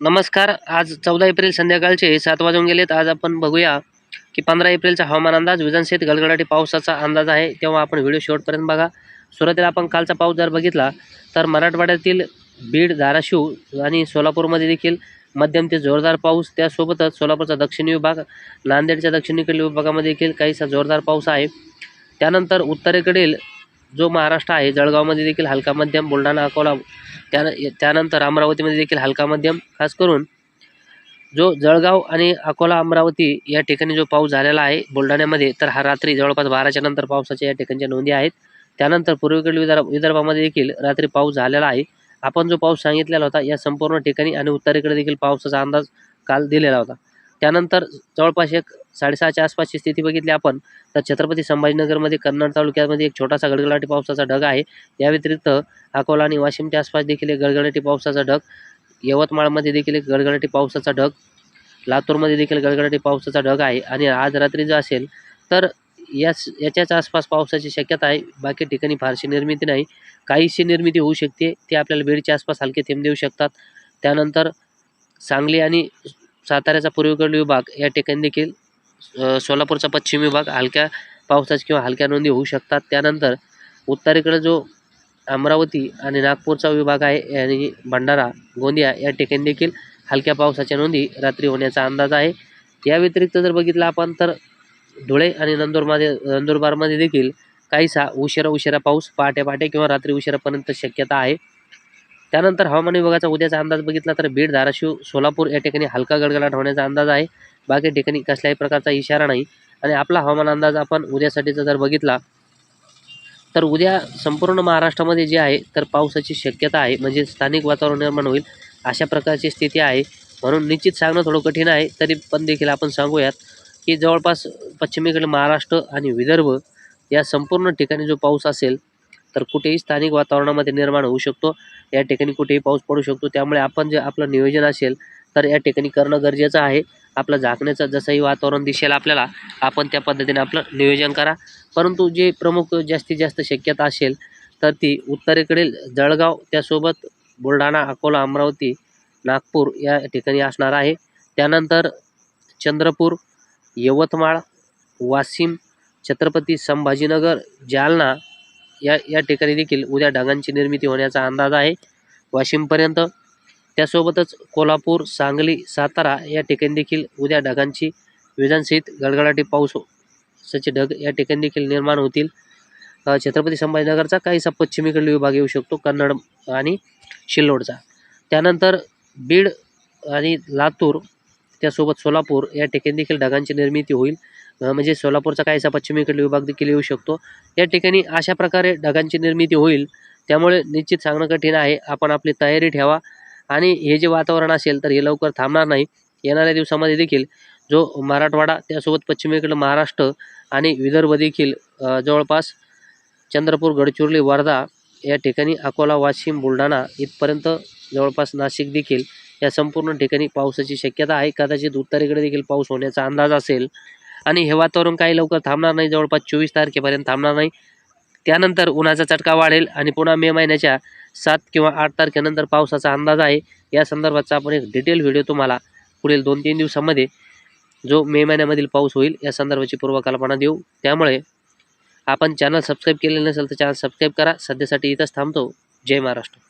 नमस्कार. आज चौदा एप्रिल संध्याकाळचे सात वाजून गेलेत. आज आपण बघूया की पंधरा एप्रिलचा हवामान अंदाज विजनशेत गडगडाटी पावसाचा अंदाज आहे तेव्हा आपण व्हिडिओ शेवटपर्यंत बघा. सुरुवातीला आपण कालचा पाऊस जर बघितला तर मराठवाड्यातील बीड धाराशिव आणि सोलापूरमध्ये देखील मध्यम ते जोरदार पाऊस. त्यासोबतच सोलापूरचा दक्षिणी विभाग नांदेडच्या दक्षिणेकडील विभागामध्ये देखील काहीसा जोरदार पाऊस आहे. त्यानंतर उत्तरेकडील जो महाराष्ट्र आहे जळगावमध्ये देखील हलका मध्यम बुलढाणा अकोला त्यान त्यानंतर अमरावतीमध्ये देखील हलका मध्यम खास करून जो जळगाव आणि अकोला अमरावती या ठिकाणी जो पाऊस झालेला आहे बुलढाण्यामध्ये तर हा रात्री जवळपास बाराच्या नंतर पावसाच्या या ठिकाणच्या नोंदी आहेत. त्यानंतर पूर्वेकडील विदर्भ विदर्भामध्ये देखील रात्री पाऊस झालेला आहे. आपण जो पाऊस सांगितलेला होता या संपूर्ण ठिकाणी आणि उत्तरेकडे देखील पावसाचा अंदाज काल दिलेला होता. त्यानंतर जवळपास एक साडेसहाच्या आसपासची स्थिती बघितली आपण तर छत्रपती संभाजीनगरमध्ये कन्नड तालुक्यामध्ये एक छोटासा गडगडाटी पावसाचा ढग आहे. या व्यतिरिक्त अकोला आणि वाशिमच्या आसपास देखील एक गडगडाटी पावसाचा ढग यवतमाळमध्ये देखील एक गडगडाटी पावसाचा ढग लातूरमध्ये देखील गडगडाटी पावसाचा ढग आहे. आणि आज रात्री जो असेल तर याच याच्याच आसपास पावसाची शक्यता आहे. बाकी ठिकाणी फारशी निर्मिती नाही. काहीशी निर्मिती होऊ शकते. ते आपल्याला बीडच्या आसपास हलके थेंब देऊ शकतात. त्यानंतर सांगली आणि साताऱ्याचा पूर्वेकडील विभाग या ठिकाणी देखील सोलापूरचा पश्चिम विभाग हलक्या पावसाची किंवा हलक्या नोंदी होऊ शकतात. त्यानंतर उत्तरेकडे जो अमरावती आणि नागपूरचा विभाग आहे आणि भंडारा गोंदिया या ठिकाणी देखील हलक्या पावसाच्या नोंदी रात्री होण्याचा अंदाज आहे. या व्यतिरिक्त जर बघितलं आपण तर धुळे आणि नंदुरमध्ये नंदुरबारमध्ये देखील काहीसा उशिरा उशिरा पाऊस पहाटे पहाटे किंवा रात्री उशिरापर्यंत शक्यता आहे. त्यानंतर हवामान विभागाचा उद्याचा अंदाज बघितला तर बीड धाराशिव सोलापूर या ठिकाणी हलका गडगडाट होण्याचा अंदाज आहे. बाकी ठिकाणी कसल्याही प्रकारचा इशारा नाही. आणि आपला हवामान अंदाज आपण उद्यासाठीचा जर बघितला तर उद्या संपूर्ण महाराष्ट्रामध्ये जे आहे तर पावसाची शक्यता आहे. म्हणजे स्थानिक वातावरण निर्माण होईल अशा प्रकारची स्थिती आहे. म्हणून निश्चित सांगणं थोडं कठीण आहे. तरी पण देखील आपण सांगूयात की जवळपास पश्चिमेकडे महाराष्ट्र आणि विदर्भ या संपूर्ण ठिकाणी जो पाऊस असेल तर कुठेही स्थानिक वातावरणामध्ये निर्माण होऊ शकतो. या ठिकाणी कुठेही पाऊस पडू शकतो. त्यामुळे आपण जे आपलं नियोजन असेल तर या ठिकाणी करणं गरजेचं आहे. आपलं झाकण्याचं जसंही वातावरण दिसेल आपल्याला आपण त्या पद्धतीने आपलं नियोजन करा. परंतु जे प्रमुख जास्तीत जास्त शक्यता असेल तर ती उत्तरेकडील जळगाव त्यासोबत बुलढाणा अकोला अमरावती नागपूर या ठिकाणी असणार आहे. त्यानंतर चंद्रपूर यवतमाळ वाशिम छत्रपती संभाजीनगर जालना या या ठिकाणी देखील उद्या ढगांची निर्मिती होण्याचा अंदाज आहे. वाशिमपर्यंत. त्यासोबतच कोल्हापूर सांगली सातारा या ठिकाणी देखील उद्या ढगांची विजांसहित गडगडाटी पाऊस हो- सचे ढग या ठिकाणी देखील निर्माण होतील. छत्रपती संभाजीनगरचा काहीसा पश्चिमेकडील विभाग येऊ शकतो कन्नड आणि शिल्लोडचा. त्यानंतर बीड आणि लातूर त्यासोबत सोलापूर या ठिकाणी देखील ढगांची निर्मिती होईल. म्हणजे सोलापूरचा काहीसा पश्चिमेकडील विभाग देखील येऊ शकतो. या ठिकाणी अशा प्रकारे ढगांची निर्मिती होईल त्यामुळे निश्चित सांगणं कठीण आहे. आपण आपली तयारी ठेवा आणि हे जे वातावरण असेल तर हे लवकर थांबणार नाही. येणाऱ्या दिवसामध्ये देखील जो मराठवाडा त्यासोबत पश्चिमेकडलं महाराष्ट्र आणि विदर्भ देखील जवळपास चंद्रपूर गडचिरोली वर्धा या ठिकाणी अकोला वाशिम बुलढाणा इथपर्यंत जवळपास नाशिक देखील या संपूर्ण ठिकाणी पावसाची शक्यता आहे. कदाचित उत्तरेकडे देखील पाऊस होण्याचा अंदाज असेल आणि हे वातावरण काही लवकर थांबणार नाही. जवळपास चोवीस तारखेपर्यंत थांबणार नाही. त्यानंतर उन्हाचा चटका वाढेल आणि पुन्हा मे महिन्याच्या सात किंवा आठ तारखेनंतर पावसाचा अंदाज आहे. या संदर्भाचा आपण एक डिटेल व्हिडिओ तुम्हाला पुढील दोन तीन दिवसामध्ये जो मे महिन्यामधील पाऊस होईल या संदर्भाची पूर्वकल्पना देऊ. त्यामुळे आपण चॅनल सबस्क्राईब केलेलं नसेल तर चॅनल सबस्क्राईब करा. सध्यासाठी इथंच थांबतो. जय महाराष्ट्र.